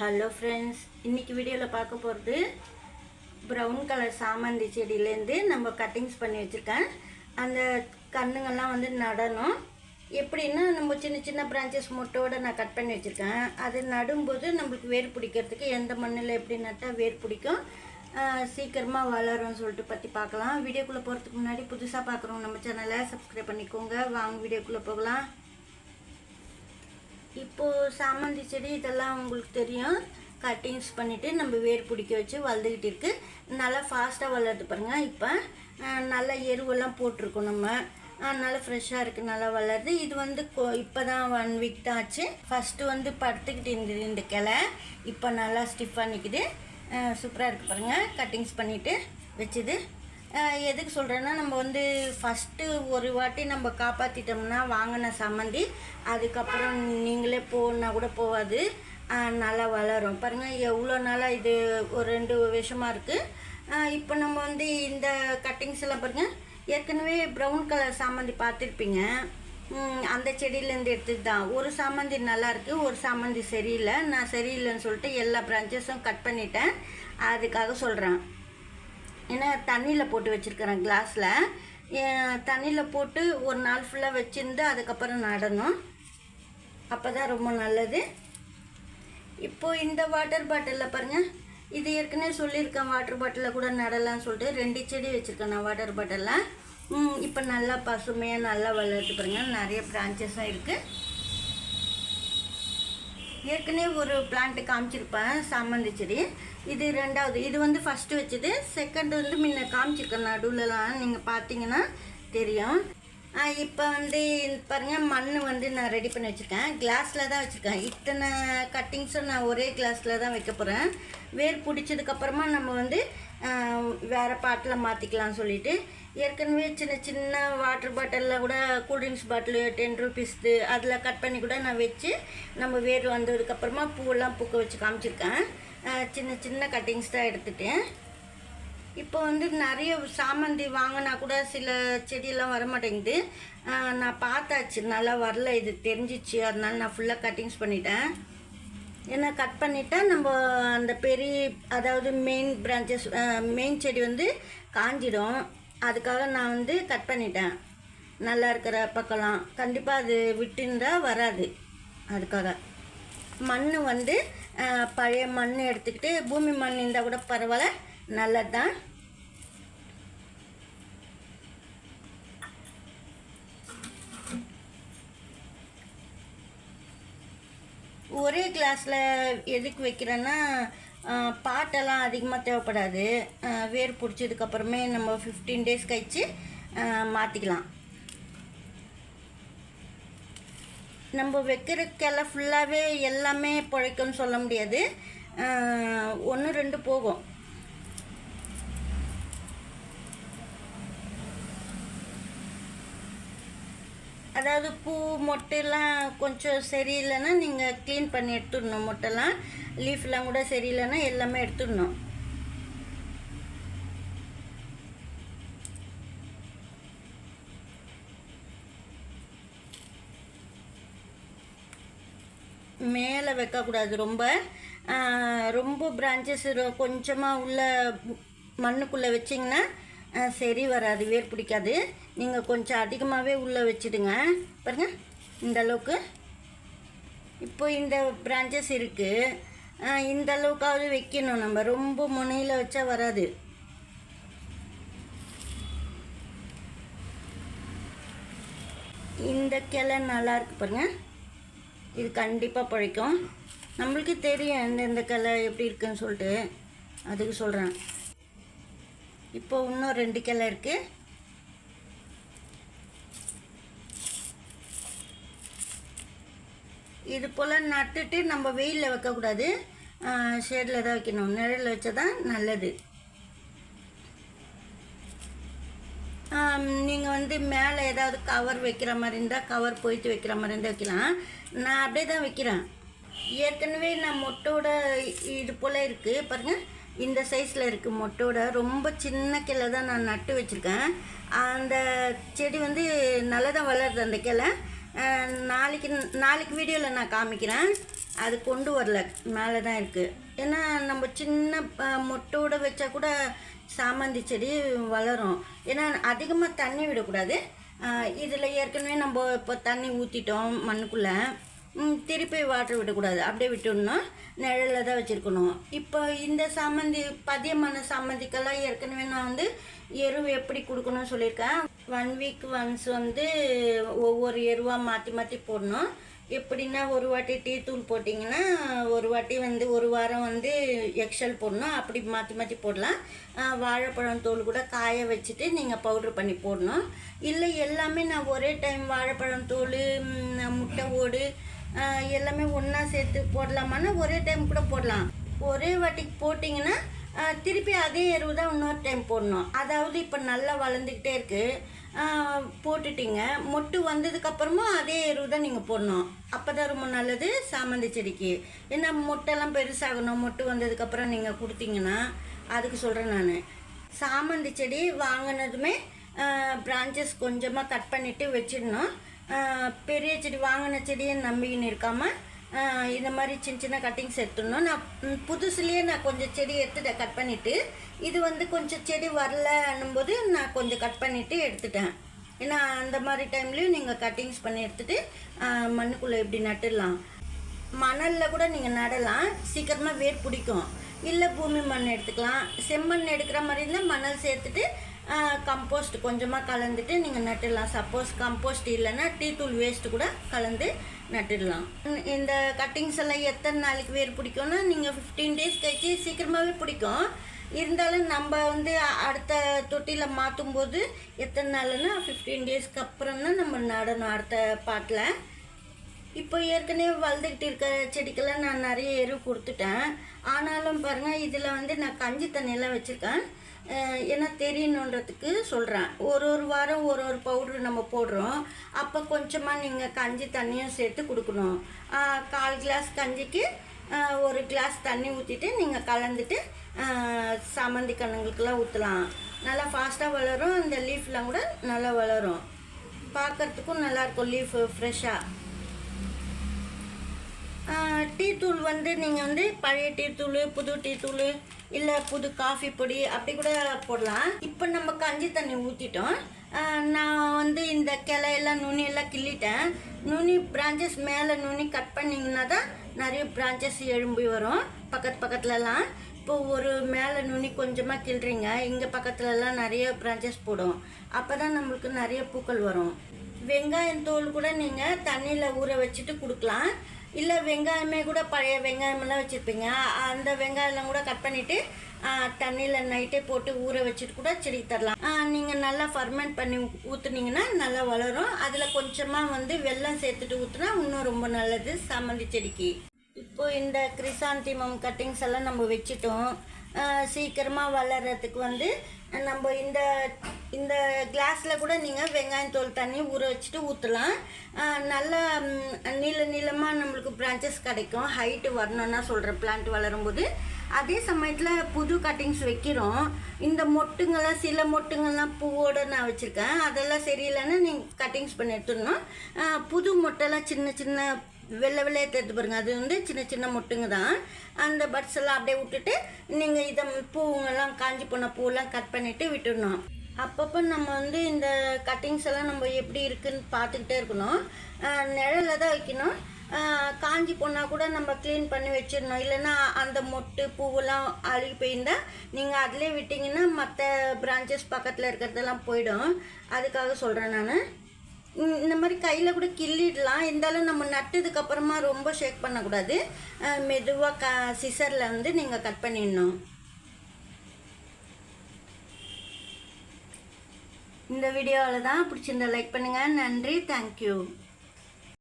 Hello friends இன்றைக்கி வீடியோவில் பார்க்க போகிறது ப்ரௌன் கலர் சாமந்தி செடியிலேருந்து நம்ம கட்டிங்ஸ் பண்ணி வச்சுருக்கேன். அந்த கண்ணுங்கள்லாம் வந்து நடணும். எப்படின்னா நம்ம சின்ன சின்ன பிரான்ச்சஸ் மொட்டோட நான் கட் பண்ணி வச்சுருக்கேன். அது நடும்போது நம்மளுக்கு வேர் பிடிக்கிறதுக்கு எந்த மண்ணில் எப்படி நட்டால் வேர் பிடிக்கும் சீக்கிரமாக வளரும்னு சொல்லிட்டு பற்றி பார்க்கலாம். வீடியோக்குள்ளே போகிறதுக்கு முன்னாடி புதுசாக பார்க்குறோம் நம்ம சேனலை சப்ஸ்கிரைப் பண்ணிக்கோங்க. வாங்க வீடியோக்குள்ளே போகலாம். இப்போது சாமந்தி செடி இதெல்லாம் உங்களுக்கு தெரியும். கட்டிங்ஸ் பண்ணிவிட்டு நம்ம வேர் பிடிக்க வச்சு வளர்ந்துக்கிட்டு இருக்குது நல்லா ஃபாஸ்ட்டாக வளருது பாருங்கள் இப்போ நல்லா நல்ல எருவெல்லாம் போட்டிருக்கோம் நம்ம. அதனால் ஃப்ரெஷ்ஷாக இருக்குது நல்லா வளருது. இது வந்து இப்போ தான் ஒன் வீக் தான் ஆச்சு. ஃபஸ்ட்டு வந்து படுத்துக்கிட்டு இருந்தது இந்த கிளை. இப்போ நல்லா ஸ்டிஃபாக நிற்குது சூப்பராக இருக்குது பாருங்கள் கட்டிங்ஸ் பண்ணிவிட்டு வச்சுது. எதுக்கு சொல்கிறேன்னா நம்ம வந்து ஃபஸ்ட்டு ஒரு வாட்டி நம்ம காப்பாற்றிட்டோம்னா வாங்கின சம்மந்தி அதுக்கப்புறம் நீங்களே போகணுன்னா கூட போகாது. நல்லா வளரும். பாருங்கள் எவ்வளோ நாளாக இது ஒரு ரெண்டு விஷமாக இருக்குது இப்போ நம்ம வந்து இந்த கட்டிங்ஸ் எல்லாம் பாருங்கள் ஏற்கனவே ப்ரௌன் கலர் சாமந்தி பார்த்துருப்பீங்க. அந்த செடியிலேருந்து எடுத்துட்டு தான். ஒரு சாமந்தி நல்லாயிருக்கு ஒரு சாமந்தி சரியில்லை. நான் சரியில்லைன்னு சொல்லிட்டு எல்லா பிரான்ச்சஸும் கட் பண்ணிட்டேன். அதுக்காக சொல்கிறேன் ஏன்னா தண்ணியில் போட்டு வச்சுருக்கிறேன் கிளாஸில் தண்ணியில் போட்டு ஒரு நாள் ஃபுல்லாக வச்சுருந்து அதுக்கப்புறம் நடணும். அப்போ தான் ரொம்ப நல்லது. இப்போது இந்த வாட்டர் பாட்டிலில் பாருங்கள் இது ஏற்கனவே சொல்லியிருக்கேன் வாட்டர் பாட்டிலில் கூட நடலாம்னு சொல்லிட்டு ரெண்டு செடி வச்சுருக்கேன் நான் வாட்டர் பாட்டிலில் இப்போ நல்லா பசுமையாக நல்லா வளர்த்து பாருங்கள் நிறைய பிரான்ச்சஸாக இருக்குது ஏற்கனவே ஒரு பிளான்ட்டு காமிச்சிருப்பேன் சாமந்தி செடி இது ரெண்டாவது. இது வந்து ஃபஸ்ட்டு வச்சது. செகண்ட் வந்து முன்ன காமிச்சிருக்கேன் நடுவில்லாம். நீங்கள் பார்த்தீங்கன்னா தெரியும். இப்போ வந்து பாருங்கள் மண் வந்து நான் ரெடி பண்ணி வச்சுருக்கேன். கிளாஸில் தான் வச்சுருக்கேன். இத்தனை கட்டிங்ஸும் நான் ஒரே கிளாஸில் தான் வைக்க போகிறேன் வேர் பிடிச்சதுக்கப்புறமா நம்ம வந்து வேறு பாட்டில் மாற்றிக்கலாம்னு சொல்லிவிட்டு ஏற்கனவே சின்ன சின்ன வாட்டர் பாட்டிலில் கூட கூல்ட்ரிங்க்ஸ் பாட்டில் டென் ருபீஸ்து அதில் கட் பண்ணி கூட நான் வச்சு நம்ம வேர் வந்ததுக்கப்புறமா பூவெல்லாம் பூக்க வச்சு காமிச்சிருக்கேன். சின்ன சின்ன கட்டிங்ஸ் தான் எடுத்துட்டேன். இப்போ வந்து நிறைய சாமந்தி வாங்கினா கூட சில செடியெல்லாம் வர மாட்டேங்குது நான் பார்த்தாச்சு நல்லா வரல இது தெரிஞ்சிச்சு. அதனால நான் ஃபுல்லாக கட்டிங்ஸ் பண்ணிட்டேன். ஏன்னா கட் பண்ணிட்டா நம்ம அந்த பெரிய அதாவது மெயின் பிரான்ச்சஸ் மெயின் செடி வந்து காஞ்சிடும். அதுக்காக நான் வந்து கட் பண்ணிட்டேன். நல்லா இருக்கிற பக்கம்லாம். கண்டிப்பாக அது விட்டுருந்தா வராது. அதுக்காக. மண் வந்து பழைய மண் எடுத்துக்கிட்டு பூமி மண் இருந்தால் கூட பரவாயில்ல. நல்லது தான் ஒரே கிளாஸில் எதுக்கு வைக்கிறேன்னா பாட்டெல்லாம் அதிகமாக தேவைப்படாது. வேர் பிடிச்சதுக்கப்புறமே நம்ம ஃபிஃப்டீன் டேஸ் கழிச்சு மாற்றிக்கலாம் நம்ம வைக்கிற கிளை ஃபுல்லாகவே எல்லாமே பிழைக்கும்னு சொல்ல முடியாது. ஒன்று ரெண்டு போகும். அதாவது பூ மொட்டைலாம் கொஞ்சம் சரியில்லைன்னா நீங்கள் க்ளீன் பண்ணி எடுத்துடணும். மொட்டைலாம் லீஃப்லாம் கூட சரியில்லைன்னா எல்லாமே எடுத்துடணும். மேலே வைக்கக்கூடாது ரொம்ப. ரொம்ப பிரான்ச்சஸ் கொஞ்சமாக உள்ள மண்ணுக்குள்ளே வச்சிங்கன்னா சரி வராது. வேர் பிடிக்காது. நீங்கள் கொஞ்சம் அதிகமாகவே உள்ளே வச்சிடுங்க. பாருங்க இந்த அளவுக்கு. இப்போ இந்த பிரான்ச்சஸ் இருக்குது இந்த அளவுக்காவது வைக்கணும். நம்ம ரொம்ப முனையில் வச்சா வராது. இந்த கிளை நல்லா இருக்கு பாருங்க. இது கண்டிப்பாக பிழைக்கும். நம்மளுக்கு தெரியும் எந்தெந்த கிளை எப்படி இருக்குன்னு சொல்லிட்டு. அதுக்கு சொல்கிறேன் இப்போ இன்னும் ரெண்டு கிளை இருக்குது இது போல் நட்டுட்டு நம்ம வெயிலில் வைக்கக்கூடாது. ஷேடில் தான் வைக்கணும். நிழலில் வச்சா தான் நல்லது நீங்கள் வந்து மேலே ஏதாவது கவர் வைக்கிற மாதிரி இருந்தால் கவர் போயிட்டு வைக்கிற மாதிரி இருந்தால் வைக்கலாம். நான் அப்படியே தான் வைக்கிறேன். ஏற்கனவே நான் மொட்டோட இது போல் இருக்குது பாருங்கள் இந்த சைஸில் இருக்குது மொட்டோட ரொம்ப சின்ன கிளை தான் நான் நட்டு வச்சுருக்கேன். அந்த செடி வந்து நல்லா தான் வளருது அந்த கிளை. நாளைக்கு நாளைக்கு வீடியோவில் நான் காமிக்கிறேன். அது கொண்டு வரல மேலே தான் இருக்குது ஏன்னா நம்ம சின்ன மொட்டோட வச்சா கூட சாமந்தி செடி வளரும். ஏன்னா அதிகமாக தண்ணி விடக்கூடாது. இதில் ஏற்கனவே நம்ம இப்போ தண்ணி ஊற்றிட்டோம் மண்ணுக்குள்ளே. திருப்பி வாட்டர் விடக்கூடாது. அப்படியே விட்டோம்னா நிழலில் தான் வச்சுருக்கணும். இப்போ இந்த சாமந்தி பதியமான சாமந்திக்கெல்லாம் ஏற்கனவே நான் வந்து எரு எப்படி கொடுக்கணும்னு சொல்லியிருக்கேன். ஒன் வீக் ஒன்ஸ் வந்து ஒவ்வொரு எருவாக மாற்றி மாற்றி போடணும். எப்படின்னா ஒரு வாட்டி டீ தூள் போட்டிங்கன்னா ஒரு வாட்டி வந்து ஒரு வாரம் வந்து எக்ஸல் போடணும். அப்படி மாற்றி மாற்றி போடலாம். வாழைப்பழம் தோல் கூட காய வச்சுட்டு நீங்கள் பவுட்ரு பண்ணி போடணும். இல்லை எல்லாமே நான் ஒரே டைம் வாழைப்பழம் தோல் முட்டை ஓடு எல்லாமே ஒன்றா சேர்த்து போடலாமான்னா ஒரே டைம் கூட போடலாம். ஒரே வாட்டிக்கு போட்டிங்கன்னா திருப்பி அதே எருவு தான் இன்னொரு டைம் போடணும். அதாவது இப்போ நல்லா வளர்ந்துக்கிட்டே இருக்குது போட்டுட்டிங்க. மொட்டு வந்ததுக்கப்புறமா அதே எருவு தான் நீங்கள் போடணும். அப்போ தான் ரொம்ப நல்லது சாமந்தி செடிக்கு. ஏன்னா மொட்டெல்லாம் பெருசாகணும். மொட்டு வந்ததுக்கப்புறம் நீங்கள் கொடுத்தீங்கன்னா அதுக்கு சொல்கிறேன் நான். சாமந்தி செடி வாங்கினதுமே பிரான்ச்சஸ் கொஞ்சமாக கட் பண்ணிவிட்டு வச்சிடணும். பெரிய செடி வாங்கின செடியை நம்பிக்கின்னு இருக்காமல் இந்த மாதிரி சின்ன சின்ன கட்டிங்ஸ் எடுத்துடணும். நான் புதுசுலேயே நான் கொஞ்சம் செடி எடுத்துட்டேன் கட் பண்ணிவிட்டு இது வந்து கொஞ்சம் செடி வரலன்னும் போது நான் கொஞ்சம் கட் பண்ணிவிட்டு எடுத்துட்டேன். ஏன்னா அந்த மாதிரி டைம்லேயும் நீங்கள் கட்டிங்ஸ் பண்ணி எடுத்துகிட்டு மண்ணுக்குள்ளே எப்படி நட்டுடலாம். மணலில் கூட நீங்கள் நடலாம். சீக்கிரமாக வேர் பிடிக்கும். இல்லை பூமி மண் எடுத்துக்கலாம். செம்மண் எடுக்கிற மாதிரி இருந்தால் மணல் சேர்த்துட்டு கம்போஸ்ட் கொஞ்சமாக கலந்துட்டு நீங்கள் நட்டுடலாம். சப்போஸ் கம்போஸ்ட் இல்லைன்னா டீ தூள் வேஸ்ட்டு கூட கலந்து நட்டுடலாம். இந்த கட்டிங்ஸ் எல்லாம் எத்தனை நாளைக்கு வேர் பிடிக்கும்னா நீங்கள் ஃபிஃப்டீன் டேஸ் கழிச்சு சீக்கிரமாகவே பிடிக்கும். இருந்தாலும் நம்ம வந்து அடுத்த தொட்டியில் மாற்றும் போது எத்தனை நாள்னா ஃபிஃப்டீன் டேஸ்க்கு அப்புறம் தான் நம்ம நடணும் அடுத்த பாட்டில். இப்போ ஏற்கனவே வளர்ந்துக்கிட்டு இருக்க செடிக்கெல்லாம் நான் நிறைய எரு கொடுத்துட்டேன். ஆனாலும் பாருங்கள் இதில் வந்து நான் கஞ்சி தண்ணியெல்லாம் வச்சுருக்கேன். ஏன்னா தெரியணுன்றதுக்கு சொல்கிறேன் ஒரு ஒரு வாரம் ஒரு ஒரு பவுட்ரு நம்ம போடுறோம். அப்போ கொஞ்சமாக நீங்கள் கஞ்சி தண்ணியும் சேர்த்து கொடுக்கணும். கால் கிளாஸ் கஞ்சிக்கு ஒரு கிளாஸ் தண்ணி ஊற்றிட்டு நீங்கள் கலந்துட்டு சாமந்தி கண்ணுங்களுக்கெல்லாம் ஊற்றலாம் நல்லா ஃபாஸ்ட்டாக வளரும். அந்த லீஃப்லாம் கூட நல்லா வளரும். பார்க்கறதுக்கும் நல்லாயிருக்கும் லீஃப் ஃப்ரெஷ்ஷாக டீ தூள் வந்து நீங்கள் வந்து பழைய டீ தூள் புது டீ தூள் இல்லை புது காஃபி பொடி அப்படி கூட போடலாம். இப்போ நம்ம கஞ்சி தண்ணி ஊற்றிட்டோம் நான் வந்து இந்த கிளையெல்லாம் நுனியெல்லாம் கிள்ளிட்டேன். நுனி பிரான்ச்சஸ் மேலே நுனி கட் பண்ணிங்கன்னா தான் நிறைய பிரான்ச்சஸ் எழும்பி வரும். பக்கத்து பக்கத்துலலாம். இப்போ ஒரு மேலே நுனி கொஞ்சமாக கிள்றீங்க இங்கே பக்கத்துலலாம் நிறைய பிரான்ச்சஸ் போடும். அப்போ தான் நம்மளுக்கு நிறைய பூக்கள் வரும். வெங்காயம் தோல் கூட நீங்கள் தண்ணியில் ஊற வச்சுட்டு கொடுக்கலாம். இல்லை வெங்காயமே கூட பழைய வெங்காயமெல்லாம் வச்சுருப்பீங்க. அந்த வெங்காயம்லாம் கூட கட் பண்ணிவிட்டு தண்ணியில் நைட்டே போட்டு ஊற வச்சுட்டு கூட செடி தரலாம். நீங்கள் நல்லா ஃபர்மெண்ட் பண்ணி ஊற்றுனீங்கன்னா நல்லா வளரும். அதில் கொஞ்சமாக வந்து வெல்லம் சேர்த்துட்டு ஊற்றுனா இன்னும் ரொம்ப நல்லது சாமந்தி செடிக்கு. இப்போ இந்த கிரிசாந்திமம் கட்டிங்ஸ் எல்லாம் நம்ம வச்சுட்டோம். சீக்கிரமாக வளர்கிறதுக்கு வந்து நம்ம இந்த இந்த கிளாஸில் கூட நீங்கள் வெங்காயம் தோல் தண்ணி ஊற வச்சுட்டு ஊற்றலாம் நல்லா நீள நீளமாக நம்மளுக்கு பிரான்ச்சஸ் கிடைக்கும். ஹைட்டு வரணும்னா சொல்கிறேன் பிளான்ட் வளரும்போது. அதே சமயத்தில் புது கட்டிங்ஸ் வைக்கிறோம். இந்த மொட்டுங்கள்லாம் சில மொட்டுங்கள்லாம் பூவோட நான் வச்சுருக்கேன். அதெல்லாம் சரியில்லைன்னா நீங்கள் கட்டிங்ஸ் பண்ணி எடுத்துடணும். புது மொட்டெல்லாம் சின்ன சின்ன வெள்ளை வெள்ளையை தேர்த்து பாருங்க. அது வந்து சின்ன சின்ன மொட்டுங்க தான். அந்த பட்ஸ் எல்லாம் அப்படியே விட்டுட்டு நீங்கள் இதை பூங்கெல்லாம் காஞ்சி போன பூவெல்லாம் கட் பண்ணிவிட்டு விட்டுடணும். அப்பப்போ நம்ம வந்து இந்த கட்டிங்ஸ் எல்லாம் நம்ம எப்படி இருக்குன்னு பார்த்துக்கிட்டே இருக்கணும். நிழலில் தான் வைக்கணும். காஞ்சி போனால் கூட நம்ம க்ளீன் பண்ணி வச்சிடணும். இல்லைன்னா அந்த மொட்டு பூவெல்லாம் அழுகி போயிருந்தால் நீங்கள் அதிலே விட்டிங்கன்னா மற்ற பிரான்ச்சஸ் பக்கத்தில் இருக்கிறதெல்லாம் போயிடும். அதுக்காக சொல்கிறேன் நான். இந்த மாதிரி கையில் கூட கிள்ளிடலாம். இருந்தாலும் நம்ம நட்டதுக்கு அப்புறமா ரொம்ப ஷேக் பண்ணக்கூடாது. மெதுவாக க சிசரில் வந்து நீங்கள் கட் பண்ணிடணும். இந்த வீடியோவில் தான் பிடிச்சிருந்தா லைக் பண்ணுங்கள் நன்றி. தேங்க்யூ